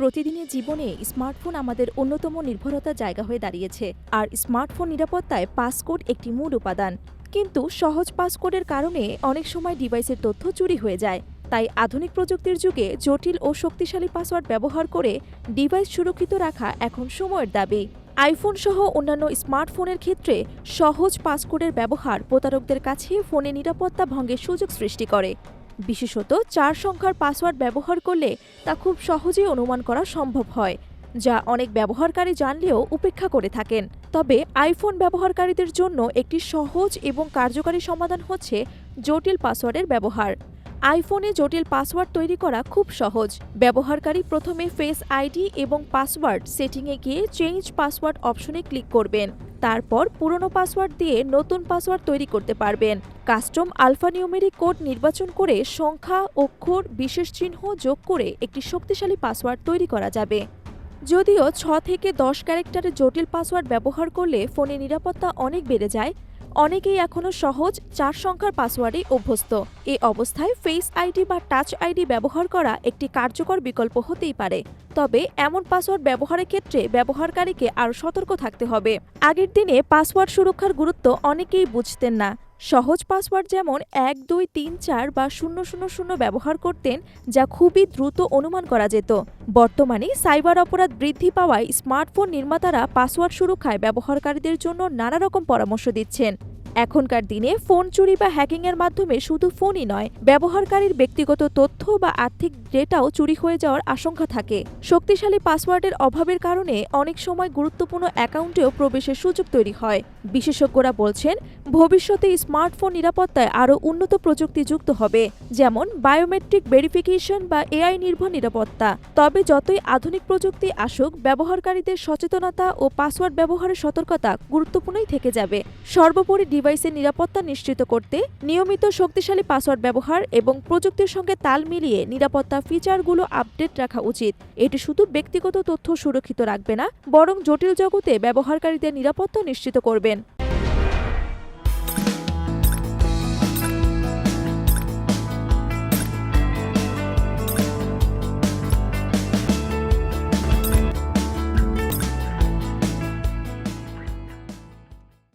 প্রতিদিনের জীবনে স্মার্টফোন আমাদের অন্যতম নির্ভরতার জায়গা হয়ে দাঁড়িয়েছে। আর স্মার্টফোন নিরাপত্তায় পাসকোড একটি মূল উপাদান। কিন্তু সহজ পাসকোডের কারণে অনেক সময় ডিভাইসের তথ্য চুরি হয়ে যায়। তাই আধুনিক প্রযুক্তির যুগে জটিল ও শক্তিশালী পাসওয়ার্ড ব্যবহার করে ডিভাইস সুরক্ষিত রাখা এখন সময়ের দাবি। আইফোন সহ অন্যান্য স্মার্টফোনের ক্ষেত্রে সহজ পাসকোডের ব্যবহার প্রতারকদের কাছে ফোনে নিরাপত্তা ভঙ্গের সুযোগ সৃষ্টি করে। বিশেষত চার সংখ্যার পাসওয়ার্ড ব্যবহার করলে তা খুব সহজেই অনুমান করা সম্ভব হয়, যা অনেক ব্যবহারকারী জানলেও উপেক্ষা করে থাকেন। তবে আইফোন ব্যবহারকারীদের জন্য একটি সহজ এবং কার্যকারী সমাধান হচ্ছে জটিল পাসওয়ার্ডের ব্যবহার। আইফোনে জটিল পাসওয়ার্ড তৈরি করা খুব সহজ। ব্যবহারকারী প্রথমে ফেস আইডি এবং পাসওয়ার্ড সেটিংয়ে গিয়ে চেঞ্জ পাসওয়ার্ড অপশনে ক্লিক করবেন। তারপর পুরনো পাসওয়ার্ড দিয়ে নতুন পাসওয়ার্ড তৈরি করতে পারবেন। কাস্টম আলফানিউমেরিক কোড নির্বাচন করে সংখ্যা, অক্ষর, বিশেষ চিহ্ন যোগ করে একটি শক্তিশালী পাসওয়ার্ড তৈরি করা যাবে। যদিও ছ থেকে দশ ক্যারেক্টারের জটিল পাসওয়ার্ড ব্যবহার করলে ফোনে নিরাপত্তা অনেক বেড়ে যায় অনেকেই এখনও সহজ চার সংখ্যার পাসওয়ার্ডে অভ্যস্ত। এ অবস্থায় ফেস আইডি বা টাচ আইডি ব্যবহার করা একটি কার্যকর বিকল্প হতেই পারে। তবে এমন পাসওয়ার্ড ব্যবহারের ক্ষেত্রে ব্যবহারকারীকে আরও সতর্ক থাকতে হবে। আগের দিনে পাসওয়ার্ড সুরক্ষার গুরুত্ব অনেকেই বুঝতেন না। সহজ পাসওয়ার্ড যেমন এক, দুই, তিন, চার বা শূন্য শূন্য শূন্য ব্যবহার করতেন, যা খুবই দ্রুত অনুমান করা যেত। বর্তমানে সাইবার অপরাধ বৃদ্ধি পাওয়ায় স্মার্টফোন নির্মাতারা পাসওয়ার্ড সুরক্ষায় ব্যবহারকারীদের জন্য নানা রকম পরামর্শ দিচ্ছেন। এখনকার দিনে ফোন চুরি বা হ্যাকিংয়ের মাধ্যমে শুধু ফোনই নয়, ব্যবহারকারীর ব্যক্তিগত তথ্য বা আর্থিক ডেটাও চুরি হয়ে যাওয়ার আশঙ্কা থাকে। শক্তিশালী পাসওয়ার্ডের অভাবের কারণে অনেক সময় গুরুত্বপূর্ণ অ্যাকাউন্টেও প্রবেশের সুযোগ তৈরি হয়। বিশেষজ্ঞরা বলছেন, ভবিষ্যতে স্মার্টফোন নিরাপত্তায় আরও উন্নত প্রযুক্তি যুক্ত হবে, যেমন বায়োমেট্রিক ভেরিফিকেশন বা এআই নির্ভর নিরাপত্তা। তবে যতই আধুনিক প্রযুক্তি আসুক, ব্যবহারকারীদের সচেতনতা ও পাসওয়ার্ড ব্যবহারের সতর্কতা গুরুত্বপূর্ণই থেকে যাবে। সর্বোপরি ডিভাইসের নিরাপত্তা নিশ্চিত করতে নিয়মিত শক্তিশালী পাসওয়ার্ড ব্যবহার এবং প্রযুক্তির সঙ্গে তাল মিলিয়ে নিরাপত্তা ফিচারগুলো আপডেট রাখা উচিত। এটি শুধু ব্যক্তিগত তথ্য সুরক্ষিত রাখবে না, বরং জটিল জগতে ব্যবহারকারীদের নিরাপত্তা নিশ্চিত করবেন।